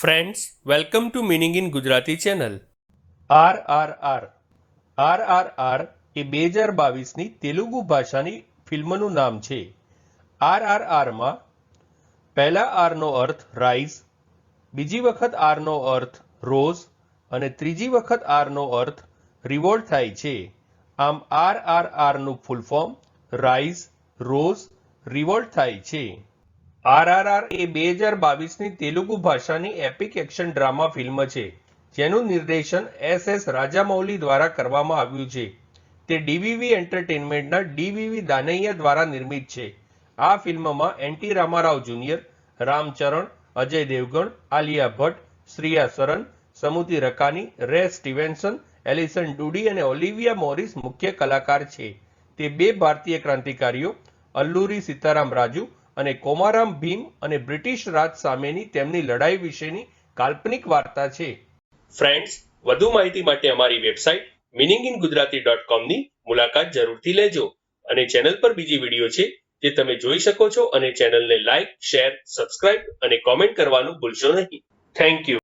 Friends welcome to meaning in Gujarati channel R R R R R R એ બે હજાર બાવીસની તેલુગુ ભાષાની ફિલ્મનું નામ છે. આર આર આરમાં પહેલા આરનો અર્થ રાઈઝ, બીજી વખત આરનો અર્થ રોઝ, અને ત્રીજી વખત આરનો અર્થ રિવોલ્ટ થાય છે. આમ R R આરનું full form rise, rose, revolt થાય છે. આરઆરઆર એ બે હજાર બાવીસની તેલુગુ ભાષાની એપિક એક્શન ડ્રામા ફિલ્મ છે, જેનું નિર્દેશન એસ એસ રાજામૌલી દ્વારા કરવામાં આવ્યું છે. તે ડીવીવી એન્ટરટેનમેન્ટના ડીવીવી દાનૈયા દ્વારા નિર્મિત છે. આ ફિલ્મમાં NT Rama Rao junior, Ram Charan, Ajay Devgan, Alia Bhatt, Shriya Saran Samuthirakani, Ray Stevenson, Alison ડુડી અને ઓલિવિયા મોરિસ મુખ્ય કલાકાર છે. તે બે ભારતીય ક્રાંતિકારીઓ, અલ્લુરી સીતારામ રાજુ અને કોમારામ ભીમ અને બ્રિટિશ રાજ સામેની તેમની લડાઈ વિશેની કાલ્પનિક વાર્તા છે. ફ્રેન્ડ્સ વધુ માહિતી માટે અમારી website meaning in Gujarati dot કોમની મુલાકાત જરૂરથી લેજો અને ચેનલ પર બીજી વીડિયો છે જે તમે જોઈ શકો છો અને ચેનલને લાઇક શેર સબસ્ક્રાઇબ અને કોમેન્ટ કરવાનું ભૂલશો નહીં. Thank you